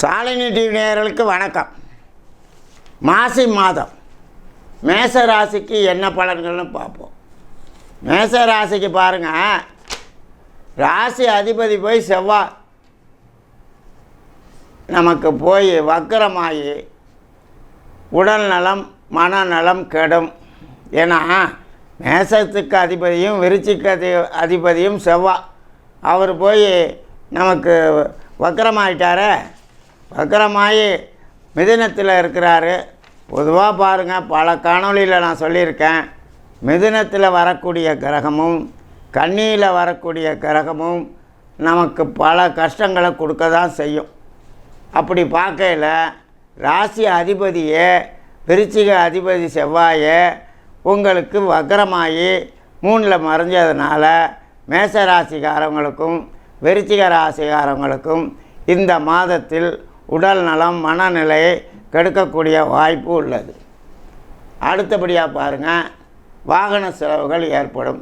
Shalini TV நேயர்களுக்கு வணக்கம். மாசி மாதம். மேச ராசிக்கு என்ன பலன்கள்னு பார்ப்போம். மேச ராசிக்கு பாருங்கள் ராசி அதிபதி போய் செவ்வாய் நமக்கு போய் வக்கரமாகி உடல் நலம் மனநலம் கெடும். ஏன்னா மேசத்துக்கு அதிபதியும் விருச்சிக்கு அதி அதிபதியும் செவ்வாய் அவர் போய் நமக்கு வக்கரமாயிட்டாரே. வக்கரமாயி மிதினத்தில் இருக்கிறாரு. பொதுவாக பாருங்கள் பல காணொளியில் நான் சொல்லியிருக்கேன். மிதுனத்தில் வரக்கூடிய கிரகமும் கண்ணியில் வரக்கூடிய கிரகமும் நமக்கு பல கஷ்டங்களை கொடுக்க தான் செய்யும். அப்படி பார்க்கையில் ராசி அதிபதியே விருச்சிக அதிபதி செவ்வாயே உங்களுக்கு வக்கரமாகி மூணில் மறைஞ்சதுனால மேச ராசிக்காரவங்களுக்கும் விருச்சிக ராசிக்காரவங்களுக்கும் இந்த மாதத்தில் உடல் நலம் மனநிலையை கெடுக்கக்கூடிய வாய்ப்பு உள்ளது. அடுத்தபடியாக பாருங்கள் வாகன செலவுகள் ஏற்படும்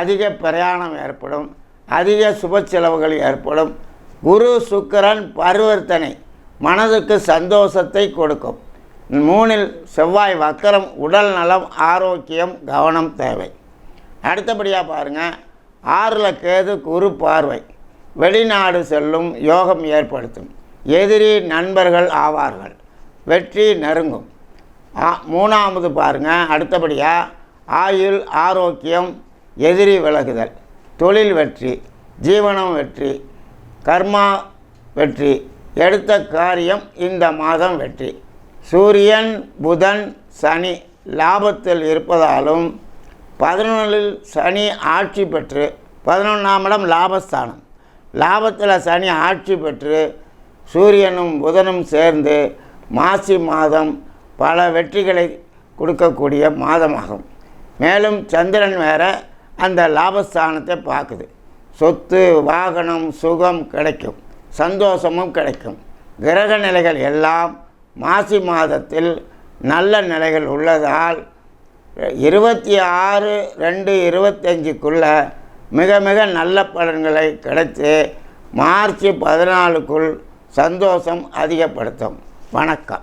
அதிக பிரயாணம் ஏற்படும் அதிக சுப செலவுகள் ஏற்படும். குரு சுக்கிரன் பரிவர்த்தனை மனதுக்கு சந்தோஷத்தை கொடுக்கும். மூணில் செவ்வாய் வக்கரம் உடல் நலம் ஆரோக்கியம் கவனம் தேவை. அடுத்தபடியாக பாருங்கள் ஆறில் கேது குரு பார்வை. வெளிநாடு செல்லும் யோகம் ஏற்படுத்தும். எதிரி நண்பர்கள் ஆவார்கள். வெற்றி நெருங்கும். மூணாவது பாருங்கள் அடுத்தபடியாக ஆயுள் ஆரோக்கியம் எதிரி விலகுதல். தொழில் வெற்றி ஜீவனம் வெற்றி கர்மா வெற்றி எடுத்த காரியம் இந்த மாதம் வெற்றி. சூரியன் புதன் சனி லாபத்தில் இருப்பதாலும் பதினொன்றில் சனி ஆட்சி பெற்று பதினொன்றாம் இடம் லாபஸ்தானம். லாபத்தில் சனி ஆட்சி பெற்று சூரியனும் புதனும் சேர்ந்து மாசி மாதம் பல வெற்றிகளை கொடுக்கக்கூடிய மாதமாகும். மேலும் சந்திரன் வேற அந்த லாபஸ்தானத்தை பார்க்குது. சொத்து வாகனம் சுகம் கிடைக்கும். சந்தோஷமும் கிடைக்கும். கிரக நிலைகள் எல்லாம் மாசி மாதத்தில் நல்ல நிலைகள் உள்ளதால் இருபத்தி ஆறு ரெண்டு இருபத்தஞ்சுக்குள்ள மிக மிக நல்ல பலன்களை கிடைத்து மார்ச் பதினாலுக்குள் சந்தோஷம் அதிகப்படுத்தும். வணக்கம்.